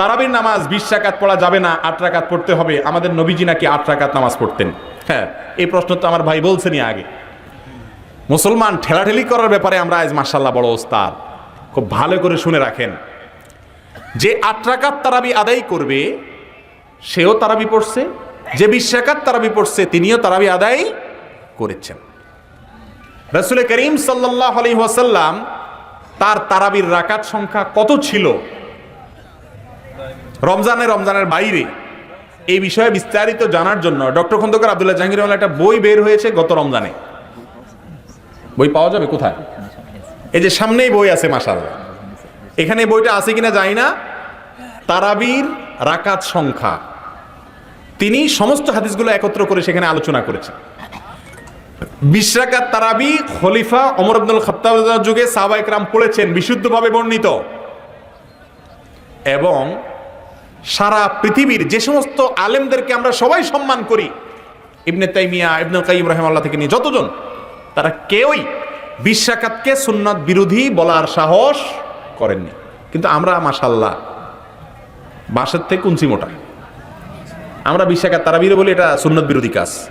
তারাবির নামাজ বিশ রাকাত পড়া যাবে না, আট রাকাত পড়তে হবে। আমাদের নবীজি নাকি আট রাকাত নামাজ পড়তেন। হ্যাঁ এই প্রশ্ন তো আমার ভাই বলছেনই আগে। মুসলমান ঠেলাঠেলি করার ব্যাপারে আমরা আজ মার্শাল্লাহ বড় ওস্তাদ। খুব ভালো করে শুনে রাখেন। যে আট রাকাত তারাবি আদায় করবে, সেও তারাবি পড়ছে। যে বিশ রাকাত তারাবি পড়ছে, তিনিও তারাবি আদায় করেছেন। রসুল করিম সাল্লাহ আলী ওয়াসাল্লাম তার তারাবির রাকাত সংখ্যা কত ছিল? রমজানে, রমজানের বাইরে। এই বিষয়ে বিস্তারিত জানার জন্য ডক্টর খন্দকার আবদুল্লাহ জাহাঙ্গীর একটা বই বের হয়েছে গত রমজানে। বই পাওয়া যাবে কোথায়? এই যে সামনেই বই আছে মাসাল্লাহ এখানে বইটা আছে কিনা জানি না। তারাবির রাকাত সংখ্যা। তিনি সমস্ত হাদিসগুলো একত্র করে সেখানে আলোচনা করেছেন। বিশ রাকাত তারাবি খলিফা অমর আব্দুল খত্তাব যুগে সাহবাইক রাম পড়েছেন, বিশুদ্ধভাবে বর্ণিত। এবং সারা পৃথিবীর যে সমস্ত আলেমদেরকে আমরা সবাই সম্মান করি, ইবনে তাইমিয়া, ইবনুল কাইম রহমাল্লাহ থেকে নিয়ে যতজন, তারা কেউই বিশ্বাকাতকে সুন্নত বিরোধী বলার সাহস করেননি। কিন্তু আমরা মাসাল্লাহ বাসের থেকে কুঞ্চি মোটা। আমরা বিশ্বাকাত তারা বিরো বলি, এটা সুন্নত বিরোধী কাজ।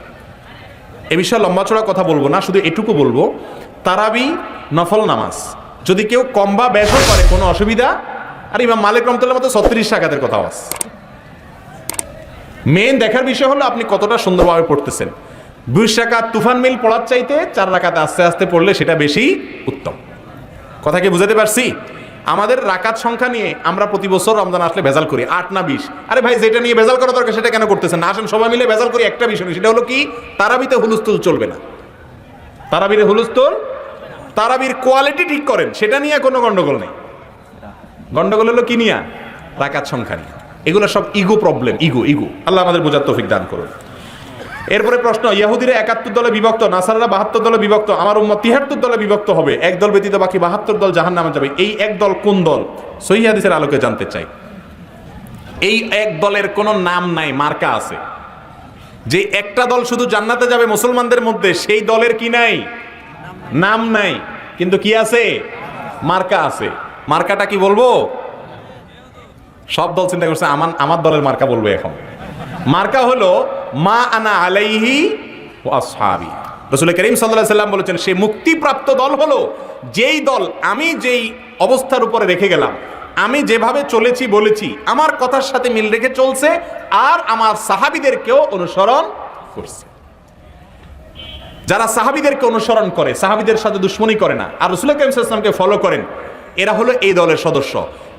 এ বিষয়ে লম্বা চড়া কথা বলব না, শুধু এটুকু বলব, তারাবি নফল নামাজ। যদি কেউ কম বা করে, কোনো অসুবিধা আর ইমাম মালিক রহমতুল্লাহ মতো ছত্রিশ টাকাতের কথা আছে। মেন দেখার বিষয় হলো আপনি কতটা সুন্দরভাবে পড়তেছেন। বিশ রাকাত তুফান মিল পড়ার চাইতে চার রাকাতে আস্তে আস্তে পড়লে সেটা বেশি উত্তম। কথা কি বুঝাতে পারছি? আমাদের রাকাত সংখ্যা নিয়ে আমরা প্রতি বছর রমজান আসলে ভেজাল করি, আট না বিশ। আরে ভাই, যেটা নিয়ে ভেজাল করা দরকার সেটা কেন করতেছেন? না আসেন, সবাই মিলে ভেজাল করি, একটা বিষয় সেটা হলো কি, তারাবিতে হুলুস্থুল চলবে না। তারাবিরে হুলুস্থুল, তারাবির কোয়ালিটি ঠিক করেন, সেটা নিয়ে কোনো গন্ডগোল নেই। গন্ডগোল হলো কি নিয়া? রাকাত সংখ্যা নিয়ে। এগুলো সব ego problem ego ego. Allah আমাদের বোঝার তৌফিক দান করুন। এরপরে প্রশ্ন, ইয়াহুদিরা একাত্তর দলে বিভক্ত, নাসারারা বাহাত্তর দলে বিভক্ত, আমার উম্মত তিহাত্তর দলে বিভক্ত হবে, এক দল ব্যতীত বাকি বাহাত্তর দল জাহান নামে যাবে। এই এক দল কোন দল? সহি হাদিসের আলোকে জানতে চাই। এই এক দলের কোনো নাম নাই, মার্কা আছে। যে একটা দল শুধু জান্নাতে যাবে মুসলমানদের মধ্যে, সেই দলের কি নাই? নাম নাই। কিন্তু কি আছে? মার্কা আছে। মার্কাটা কি বলব? সব দল চিন্তা করছে, আমার আমার দলের মার্কা বলব এখন। মার্কা হলো, মা আনা আলাইহি ও আসহাবি। রসুল করিম সাল্লাহ সাল্লাম বলেছেন, সে মুক্তিপ্রাপ্ত দল হলো, যেই দল আমি যেই অবস্থার উপরে রেখে গেলাম, আমি যেভাবে চলেছি বলেছি, আমার কথার সাথে মিল রেখে চলছে, আর আমার সাহাবিদেরকেও অনুসরণ করছে। যারা সাহাবিদেরকে অনুসরণ করে, সাহাবিদের সাথে দুশ্মনী করে না, আর রসুল করিম সাল্লামকে ফলো করেন এরা হলো এই দলের সদস্য।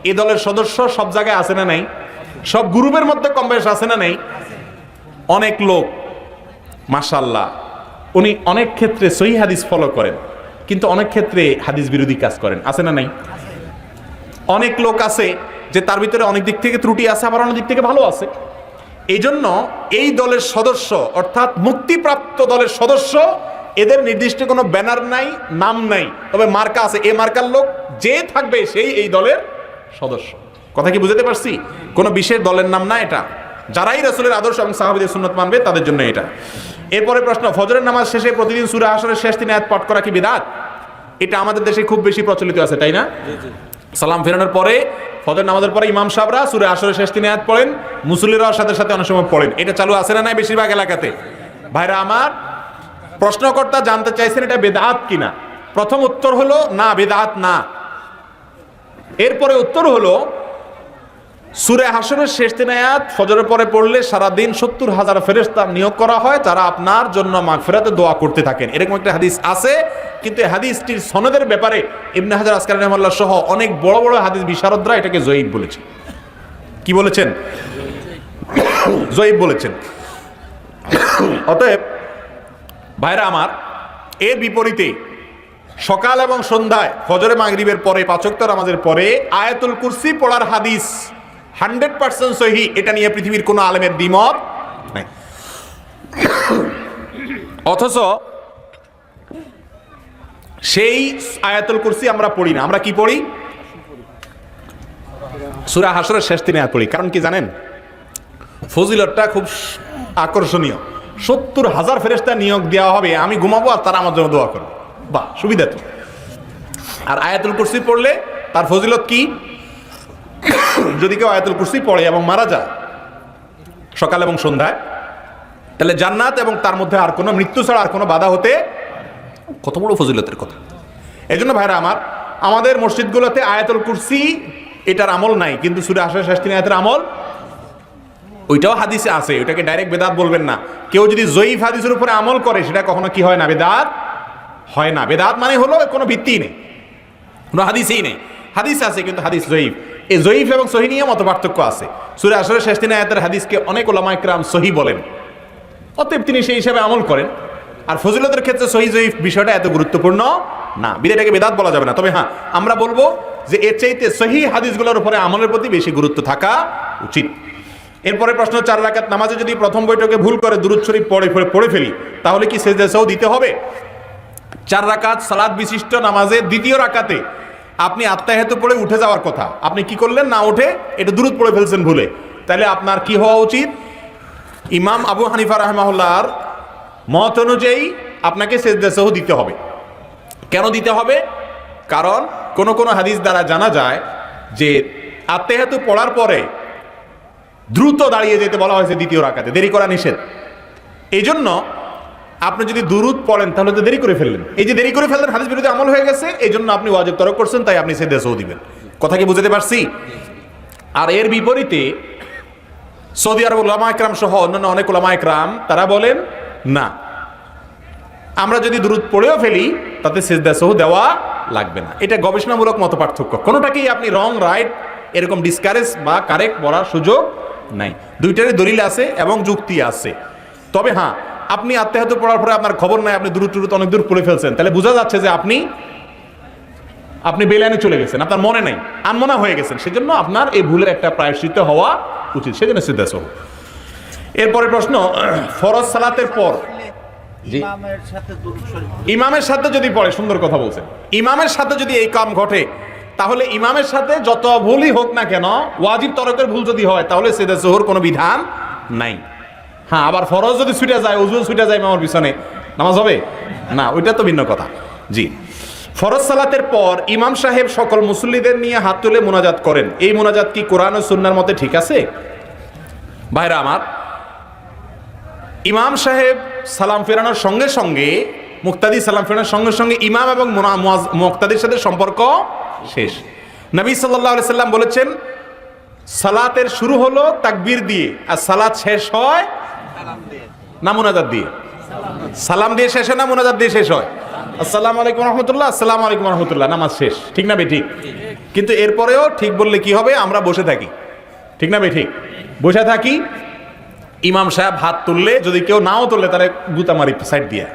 এই দলের সদস্য সব জায়গায় আছে না নাই? সব গ্রুপের মধ্যে কম বেশ আছে না নাই? অনেক লোক মাসাল্লাহ উনি অনেক ক্ষেত্রে সহি হাদিস ফলো করেন, কিন্তু অনেক ক্ষেত্রে হাদিস বিরোধী কাজ করেন। আছে না নাই? অনেক লোক আছে যে তার ভিতরে অনেক দিক থেকে ত্রুটি আছে, আবার অনেক দিক থেকে ভালো আছে। এই জন্য এই দলের সদস্য, অর্থাৎ মুক্তিপ্রাপ্ত দলের সদস্য এদের নির্দিষ্ট কোনো ব্যানার নাই নাম নাই। তবে মার্কা আছে। এ মার্কার লোক যে থাকবে সেই এই দলের সদস্য। কথা কি বুঝতে পারছি? কোনো বিশেষ দলের নাম না এটা। যারাই রসুলের আদর্শ এবং সাহাবিদের সুন্নত মানবে তাদের জন্য এটা। এরপরে প্রশ্ন ফজরের নামাজ শেষে প্রতিদিন সুরা আসরের শেষ দিনে আয়াত পাঠ করা কি বিদাত? এটা আমাদের দেশে খুব বেশি প্রচলিত আছে তাই না? সালাম ফেরানোর পরে ফজর নামাজের পরে ইমাম সাহরা সুরে আসরের শেষ দিনে আয়াত পড়েন। মুসল্লিরাও সাথে সাথে অনেক সময় পড়েন। এটা চালু আছে না নাই বেশিরভাগ এলাকাতে? ভাইরা আমার প্রশ্নকর্তা জানতে চাইছেন এটা বেদাত কিনা? প্রথম উত্তর হলো, না, বেদাত না। এরপরে উত্তর হলো, সুরে হাসনের শেষ দিন আয়াত, ফজরের পরে পড়লে সারাদিন সত্তর হাজার ফেরেস্তা নিয়োগ করা হয়, তারা আপনার জন্য মাগফিরাতে দোয়া করতে থাকেন। এরকম একটা হাদিস আছে, কিন্তু হাদিসটির সনদের ব্যাপারে ইবনে হাজার আসকার রহমাল্লাহ সহ অনেক বড় বড় হাদিস বিশারদরা এটাকে জয়ীব বলেছে। কি বলেছেন? জয়ীব বলেছেন। অতএব ভাইরা আমার, এর বিপরীতে সকাল এবং সন্ধ্যায় ফজরে মাগরিবের পরে পাচক্ত আমাদের পরে আয়াতুল কুরসি পড়ার হাদিস হান্ড্রেড পার্সেন্ট সহি, এটা নিয়ে পৃথিবীর কোনো আলেমের দ্বিমত নাই। অথচ সেই আয়াতুল কুরসি আমরা পড়ি না। আমরা কি পড়ি? সুরা হাসরের শেষ দিনে পড়ি। কারণ কি জানেন? ফজিলতটা খুব আকর্ষণীয়। সত্তর হাজার ফেরেস্তা নিয়োগ দেওয়া হবে, আমি ঘুমাবো আর তারা আমার জন্য দোয়া করবে। বাহ, সুবিধা তো। আর আয়াতুল কুরসি পড়লে তার ফজিলত কি? যদি কেউ আয়াতুল কুরসি পড়ে এবং মারা যায় সকাল এবং সন্ধ্যায়, তাহলে জান্নাত এবং তার মধ্যে আর কোনো মৃত্যু ছাড়া আর কোনো বাধা হতে কত বড় ফজিলতের কথা। এই জন্য ভাইরা আমার, আমাদের মসজিদগুলোতে আয়াতুল কুরসি এটার আমল নাই, কিন্তু সুরে আশা শাস্তিন আয়াতের আমল ওইটাও হাদিসে আছে, ওইটাকে ডাইরেক্ট বেদাত বলবেন না। কেউ যদি জয়ীফ হাদিসের উপরে আমল করে, সেটা কখনো কি হয় না? বেদাত হয় না। বেদাত মানে হলো কোনো ভিত্তি নেই। কোনো হাদিসেই নেই। হাদিস আছে, কিন্তু হাদিস জয়ীফ। এই জয়ীফ এবং সহি নিয়ে মত পার্থক্য আছে। সুরে আসরে শেষ দিন আয়াতের হাদিসকে অনেক ওলামা একরাম সহি বলেন। অতএব তিনি সেই হিসাবে আমল করেন। আর ফজিলতের ক্ষেত্রে সহি জয়ীফ বিষয়টা এত গুরুত্বপূর্ণ না। বিদায়টাকে বেদাত বলা যাবে না। তবে হ্যাঁ আমরা বলব যে এর চাইতে সহি হাদিসগুলোর উপরে আমলের প্রতি বেশি গুরুত্ব থাকা উচিত। এরপরে প্রশ্ন চার রাকাত নামাজে যদি প্রথম বৈঠকে ভুল করে দুরুদ শরীফ পড়ে পড়ে ফেলি, তাহলে কি সেজদাসও দিতে হবে? চার রাকাত সালাদ বিশিষ্ট নামাজে দ্বিতীয় রাকাতে আপনি আত্মাহেতু পড়ে উঠে যাওয়ার কথা। আপনি কি করলেন? না উঠে এটা দূরত পড়ে ফেলছেন ভুলে। তাহলে আপনার কি হওয়া উচিত? ইমাম আবু হানিফা রহমাউল্লাহর মত অনুযায়ী আপনাকে সেজদাসহ দিতে হবে। কেন দিতে হবে? কারণ কোন কোন হাদিস দ্বারা জানা যায় যে আত্মেহাতু পড়ার পরে দ্রুত দাঁড়িয়ে যেতে বলা হয়েছে দ্বিতীয় রাকাতে। দেরি করা নিষেধ। এই জন্য আপনি যদি দুরুদ পড়েন, তাহলে তো দেরি করে ফেললেন। এই যে দেরি করে ফেললেন, হাদিস বিরোধী আমল হয়ে গেছে এই জন্য আপনি ওয়াজিব তরক করছেন, তাই আপনি সে দেশও দিবেন। কথা কি বুঝতে পারছি? আর এর বিপরীতে সৌদি আরব ওলামা একরাম সহ অন্যান্য অনেক ওলামা একরাম, তারা বলেন, না। আমরা যদি দূরত পড়েও ফেলি, তাতে সেজদাসহ দেওয়া লাগবে না। এটা গবেষণামূলক মত পার্থক্য কোনোটাকেই আপনি রং রাইট এরকম ডিসকারেজ বা কারেক্ট বলার সুযোগ নাই। দুইটারই দলিল আছে এবং যুক্তি আছে। তবে হ্যাঁ আপনি আত্মাহত পড়ার পরে আপনার খবর নাই আপনি দূর টুরুত অনেক দূর পড়ে ফেলছেন। তাহলে বোঝা যাচ্ছে যে আপনি আপনি বেলানে চলে গেছেন আপনার মনে নাই আনমনা হয়ে গেছেন। সেজন্য আপনার এই ভুলের একটা প্রায়শ্চিত হওয়া উচিত সেজন্য সিদ্ধাসহ এরপরে প্রশ্ন ফরজ সালাতের পর ইমামের সাথে যদি পড়ে সুন্দর কথা বলছেন। ইমামের সাথে যদি এই কাম ঘটে তাহলে ইমামের সাথে যত ভুলই হোক না কেন, ওয়াজিব তরকের ভুল যদি হয়, তাহলে সেদা জোহর কোনো বিধান নাই। হ্যাঁ আবার ফরজ যদি ছুটে যায় ওজুন ছুটে যায় ইমামের পিছনে, নামাজ হবে? না, ওইটা তো ভিন্ন কথা। জি। ফরজ সালাতের পর ইমাম সাহেব সকল মুসল্লিদের নিয়ে হাত তুলে মোনাজাত করেন। এই মোনাজাত কি কোরআন ও সুন্নার মতে ঠিক আছে? ভাইরা আমার, ইমাম সাহেব সালাম ফেরানোর সঙ্গে সঙ্গে, মুক্তাদি সালাম ফেরানোর সঙ্গে সঙ্গে ইমাম এবং মুক্তাদির সাথে সম্পর্ক শেষ। নবী সাল্লাহ সাল্লাম বলেছেন, সালাতের শুরু হলো তাকবীর দিয়ে, আর সালাত শেষ হয় না মোনাজাত দিয়ে। সালাম দিয়ে শেষ হয় না দিয়ে শেষ হয়। আসসালামু আলাইকুম রহমতুল্লাহ, আসসালামু আলাইকুম রহমতুল্লাহ, নামাজ শেষ। ঠিক না ঠিক? কিন্তু এরপরেও ঠিক বললে কি হবে? আমরা বসে থাকি। ঠিক না বে ঠিক? বসে থাকি, ইমাম সাহেব হাত তুললে, যদি কেউ নাও তুললে তারা গুতা মারি সাইড দিয়ে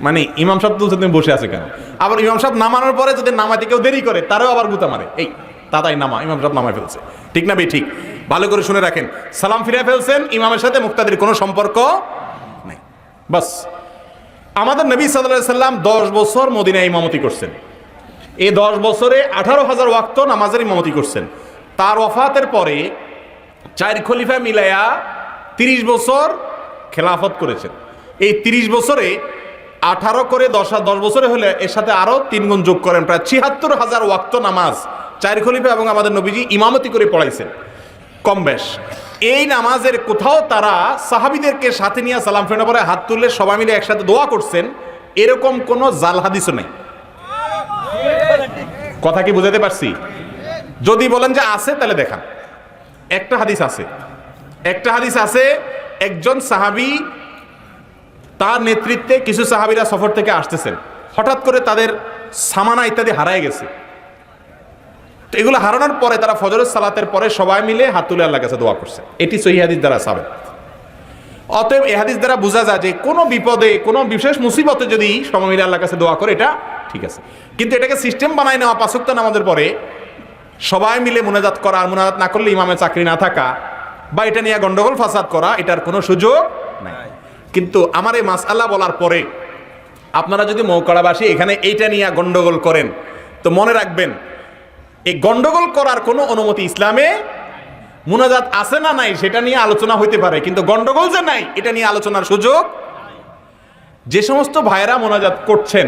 মানে ইমাম সাহেব তুলছে তুমি বসে আছে কেন? আবার ইমাম সাহেব নামানোর পরে যদি নামাতে কেউ দেরি করে, তারাও আবার গুতা মারে। এই, তাতাই নামা, ইমাম সাহেব নামায় ফেলছে। ঠিক না বে ঠিক। ভালো করে শুনে রাখেন। সালাম ফিরে ফেলছেন, ইমামের সাথে মুক্তাদির কোনো সম্পর্ক নাই। বাস। আমাদের নবী সাল্লাহ সাল্লাম দশ বছর মদিনায় ইমামতি করছেন। এই দশ বছরে আঠারো হাজার ওয়াক্ত নামাজের ইমামতি করছেন। তার ওফাতের পরে চার খলিফা মিলাইয়া তিরিশ বছর খেলাফত করেছেন। এই তিরিশ বছরে আঠারো করে দশ দশ বছরে হলে এর সাথে আরও তিন গুণ যোগ করেন। প্রায় ছিয়াত্তর হাজার ওয়াক্ত নামাজ চার খলিফা এবং আমাদের নবীজি ইমামতি করে পড়াইছেন। কম বেশ। এই নামাজের কোথাও তারা সাহাবিদেরকে সাথে নিয়ে সালাম ফেরানোর পরে হাত তুললে সবাই মিলে একসাথে দোয়া করছেন, এরকম কোনো জাল হাদিসও নেই। কথা কি বুঝাতে পারছি? যদি বলেন যে আছে, তাহলে দেখান। একটা হাদিস আছে। একটা হাদিস আছে, একজন সাহাবি তার নেতৃত্বে কিছু সাহাবিরা সফর থেকে আসতেছেন। হঠাৎ করে তাদের সামানা ইত্যাদি হারায় গেছে। তো এগুলো হারানোর পরে তারা ফজরের সালাতের পরে সবাই মিলে হাত তুলে আল্লাহ কাছে দোয়া করছে। এটি সহি হাদিস দ্বারা সাবেক। অতএব এ হাদিস দ্বারা বোঝা যায় যে কোনো বিপদে, কোনো বিশেষ মুসিবতে যদি সবাই মিলে আল্লাহ কাছে দোয়া করে, এটা ঠিক আছে। কিন্তু এটাকে সিস্টেম বানায় নেওয়া পাঁচক্ত নামাজের পরে সবাই মিলে মোনাজাত করা আর মোনাজাত না করলে ইমামের চাকরি না থাকা বা এটা নিয়ে গন্ডগোল ফাসাদ করা, এটার কোনো সুযোগ নাই। কিন্তু আমার এই মাস বলার পরে আপনারা যদি মৌকাড়াবাসী এখানে এইটা নিয়ে গন্ডগোল করেন, তো মনে রাখবেন, এই গন্ডগোল করার কোনো অনুমতি ইসলামে মুনাজাত আছে না নাই সেটা নিয়ে আলোচনা হইতে পারে, কিন্তু গন্ডগোল যে নাই, এটা নিয়ে আলোচনার সুযোগ যে সমস্ত ভাইয়েরা মোনাজাত করছেন,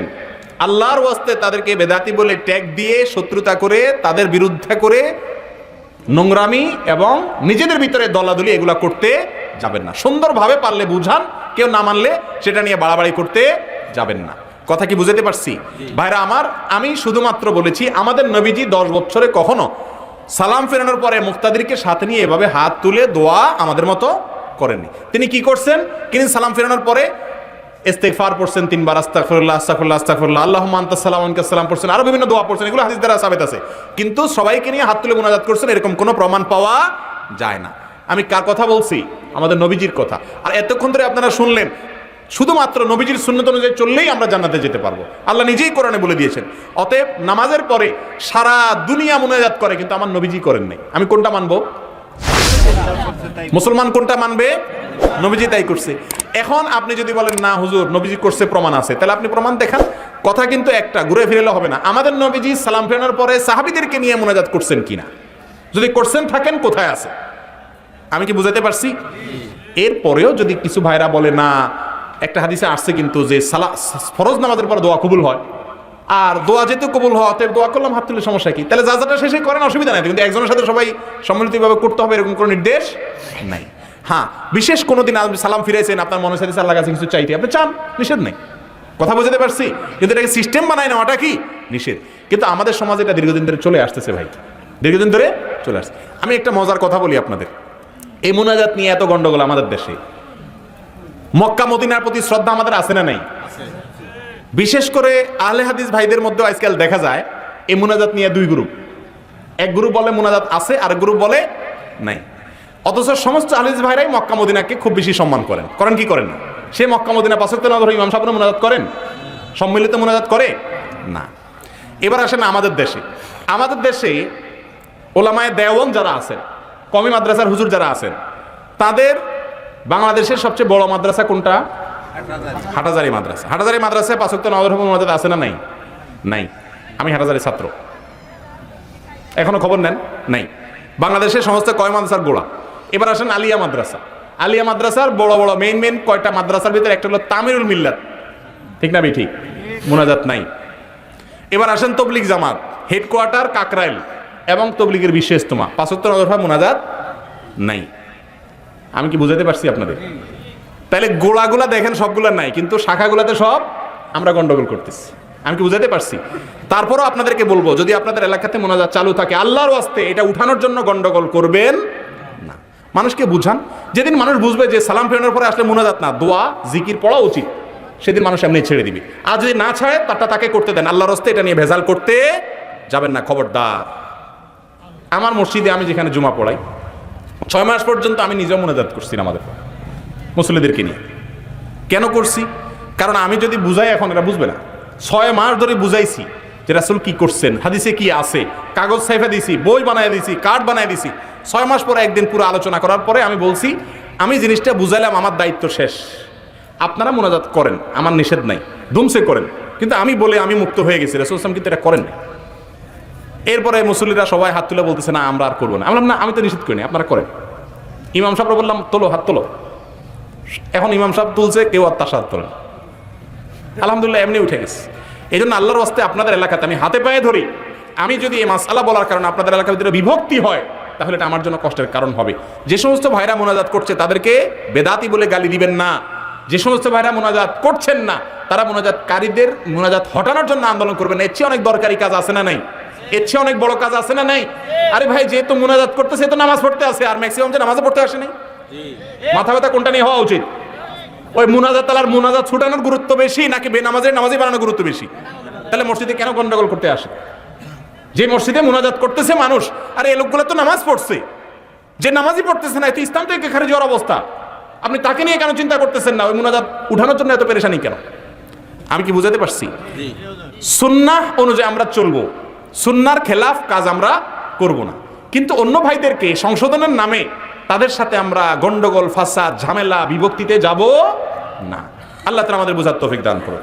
আল্লাহর ওয়াস্তে তাদেরকে বেদাতি বলে ট্যাগ দিয়ে শত্রুতা করে, তাদের বিরুদ্ধে করে নোংরামি এবং নিজেদের ভিতরে দলাদলি এগুলা করতে যাবেন না। সুন্দরভাবে পারলে বুঝান কেউ না মানলে সেটা নিয়ে বাড়াবাড়ি করতে যাবেন না। কথা কি বুঝাতে পারছি? ভাইরা আমার আমি শুধুমাত্র বলেছি আমাদের নবীজি দশ বছরে কখনো সালাম ফেরানোর পরে মুক্তাদিরকে সাথে নিয়ে এভাবে হাত তুলে দোয়া আমাদের মতো করেননি। তিনি কি করছেন? তিনি সালাম ফেরানোর পরে ইস্তেগফার পড়ছেন তিনবার আস্তাগফিরুল্লাহ আস্তাগফিরুল্লাহ আস্তাগফিরুল্লাহ আল্লাহুম্মা আনতাস সালাম সালাম পড়ছেন আরও বিভিন্ন দোয়া পড়ছেন এগুলো হাদিস দ্বারা সাবিত আছে। কিন্তু সবাইকে নিয়ে হাত তুলে মোনাজাত করছেন এরকম কোনো প্রমাণ পাওয়া যায় না। আমি কার কথা বলছি? আমাদের নবীজির কথা। আর এতক্ষণ ধরে আপনারা শুনলেন, শুধুমাত্র নবীজির সুন্নত অনুযায়ী চললেই আমরা জান্নাতে যেতে পারব। আল্লাহ নিজেই কোরআনে বলে দিয়েছেন, অতএব নামাজের পরে সারা দুনিয়া মোনাজাত করে, কিন্তু আমার নবীজি করেন নাই। আমি কোনটা মানবো? মুসলমান কোনটা মানবে? নবীজি তাই করছে। এখন আপনি যদি বলেন, না, হুজুর, নবীজি করছে, প্রমাণ আছে। তাহলে আপনি প্রমাণ দেখান। কথা কিন্তু একটা, ঘুরে ফিরেলে হবে না। আমাদের নবীজি সালাম ফেরানোর পরে সাহাবিদেরকে নিয়ে মোনাজাত করছেন কিনা? যদি করছেন, থাকেন, কোথায় আছে? আমি কি বুঝাতে পারছি? এরপরেও যদি কিছু ভাইরা বলে, না, একটা হাদিসে আসছে কিন্তু যে সালা, ফরজ নামাজের পর দোয়া কবুল হয়, আর দোয়া যেহেতু কবুল অতএব দোয়া করলাম, হাত তুলে সমস্যা কি? তাহলে যা যাটা শেষে করেন অসুবিধা নাই, কিন্তু একজনের সাথে সবাই সম্মিলিতভাবে করতে হবে, এরকম কোনো নির্দেশ নাই। হ্যাঁ বিশেষ কোনো দিন সালাম ফিরেছেন আপনার মনে সাথে আল্লাহ কাছে কিছু চাইতে, আপনি চান, নিষেধ নেই। কথা বুঝতে পারছি? কিন্তু এটাকে সিস্টেম বানায় নেওয়াটা কি? নিষেধ। কিন্তু আমাদের সমাজে এটা দীর্ঘদিন ধরে চলে আসতেছে ভাই, দীর্ঘদিন ধরে চলে আসছে। আমি একটা মজার কথা বলি আপনাদের। এই মোনাজাত নিয়ে এত গন্ডগোল আমাদের দেশে। মক্কা মদিনার প্রতি শ্রদ্ধা আমাদের আছে না নাই? বিশেষ করে আহলে হাদিস ভাইদের মধ্যে আজকাল দেখা যায়, এই মোনাজাত নিয়ে দুই গ্রুপ। এক গ্রুপ বলে মোনাজাত আছে আর গ্রুপ বলে নাই। অথচ সমস্ত আহলিস ভাইরাই মক্কা মদিনাকে খুব বেশি সম্মান করেন। করেন কি করেন না? সে মক্কা মদিনা পাশক্ত নজর ইমাম সাহেব মোনাজাত করেন? সম্মিলিত মোনাজাত করে? না। এবার আসেন আমাদের দেশে। আমাদের দেশে ওলামায় দেওয়ান যারা আছেন কমি মাদ্রাসার হুজুর যারা আছেন, তাদের বাংলাদেশের সবচেয়ে বড় মাদ্রাসা কোনটা? হাটাজারি মাদ্রাসা। হাটাজারি মাদ্রাসায় পাঁচক্ত নজর মোনাজাত আছে না নাই? নাই। আমি হাটাজারি ছাত্র। এখনও খবর নেন? নাই। বাংলাদেশের সমস্ত কয় মাদ্রাসার গোড়া? এবার আসেন আলিয়া মাদ্রাসা। আলিয়া মাদ্রাসার বড় বড় মেইন মেইন কয়টা মাদ্রাসার ভিতরে একটা হলো তামিরুল মিল্লাত। ঠিক না ঠিক মোনাজাত নাই। এবার আসেন তবলিগ জামাত হেডকোয়ার্টার কাকরাইল। এবং তবলিগের বিশেষ তোমা। পাঁচত্তর নজরফা মোনাজাত নাই। আমি কি বুঝাতে পারছি আপনাদের? তাহলে গোড়াগুলা দেখেন সবগুলা নাই, কিন্তু শাখাগুলাতে সব আমরা গন্ডগোল করতেছি। আমি কি বুঝাতে পারছি? তারপরও আপনাদেরকে বলব, যদি আপনাদের এলাকাতে মোনাজাত চালু থাকে, আল্লাহর ওয়াস্তে এটা উঠানোর জন্য গন্ডগোল করবেন না। মানুষকে বুঝান, যেদিন মানুষ বুঝবে যে সালাম ফেরানোর পরে আসলে মোনাজাত না, দোয়া, জিকির পড়া উচিত, সেদিন মানুষ এমনি ছেড়ে দিবে। আর যদি না ছাড়ে, তারটা তাকে করতে দেন। আল্লাহর হস্তে এটা নিয়ে ভেজাল করতে যাবেন না, খবরদার। আমার মসজিদে আমি যেখানে জুমা পড়াই, ছয় মাস পর্যন্ত আমি নিজেও মোনাজাত করছি আমাদের মুসলিদেরকে নিয়ে। কেন করছি? কারণ আমি যদি বুঝাই এখন, এরা বুঝবে না। ছয় মাস ধরে বুঝাইছি যে রাসুল কি করছেন, হাদিসে কি আছে, কাগজ সাইফা দিছি, বই বানায় দিছি, কার্ড বানায় দিছি। ছয় মাস পরে একদিন পুরো আলোচনা করার পরে আমি বলছি, আমি জিনিসটা বুঝাইলাম, আমার দায়িত্ব শেষ। আপনারা মোনাজাত করেন, আমার নিষেধ নাই, দুমসে করেন। কিন্তু আমি বলে আমি মুক্ত হয়ে গেছি, রাসুল ইসলাম কিন্তু এটা করেন নাই। এরপরে মুসল্লিরা সবাই হাত তুলে বলতেছে, না, আমরা আর করব না। আমি বললাম, না, আমি তো নিষেধ করিনি আপনারা করেন। ইমাম সাহেবরা বললাম, তোলো, হাত তোলো। এখন ইমাম সাহেব তুলছে, কেউ আর তার সাথে তোলেন আলহামদুলিল্লাহ, এমনি উঠে গেছে। এই জন্য আল্লাহর ওয়াস্তে আপনাদের এলাকাতে আমি হাতে পায়ে ধরি। আমি যদি এই মাসালা বলার কারণে আপনাদের এলাকার ভিতরে বিভক্তি হয়, তাহলে এটা আমার জন্য কষ্টের কারণ হবে। যে সমস্ত ভাইরা মোনাজাত করছে, তাদেরকে বেদাতি বলে গালি দিবেন না। যে সমস্ত ভাইরা মোনাজাত করছেন না, তারা মোনাজাতকারীদের মোনাজাত হটানোর জন্য আন্দোলন করবেন এর চেয়ে অনেক দরকারি কাজ আছে না নাই? এর চেয়ে অনেক বড় কাজ আছে না নাই? আরে ভাই যেহেতু মোনাজাত করতেছে তো নামাজ পড়তে আসে আর ম্যাক্সিমাম যে নামাজে পড়তে আসে নাই। মাথা ব্যথা কোনটা নিয়ে হওয়া উচিত? ওই মুনাজাত তালার মুনাজাত ছুটানোর গুরুত্ব বেশি নাকি বেনামাজের নামাজে বানানোর গুরুত্ব বেশি? তাহলে মসজিদে কেন গন্ডগোল করতে আসে? যে মসজিদে মুনাজাত করতেছে মানুষ আর এই লোকগুলো তো নামাজ পড়ছে। যে নামাজই পড়তেছে না এতে ইসলাম তো একেবারে যাওয়ার অবস্থা। আপনি তাকে নিয়ে কেন চিন্তা করতেছেন না? ওই মুনাজাত উঠানোর জন্য এত পেরেশানি কেন? আমি কি বুঝাতে পারছি? সুন্নাহ অনুযায়ী আমরা চলবো। সুন্নার খেলাফ কাজ আমরা করব না। কিন্তু অন্য ভাইদেরকে সংশোধনের নামে তাদের সাথে আমরা গন্ডগোল, ফাসাদ, ঝামেলা, বিভক্তিতে যাব না। আল্লাহ তালা আমাদের বোঝার তৌফিক দান করুন।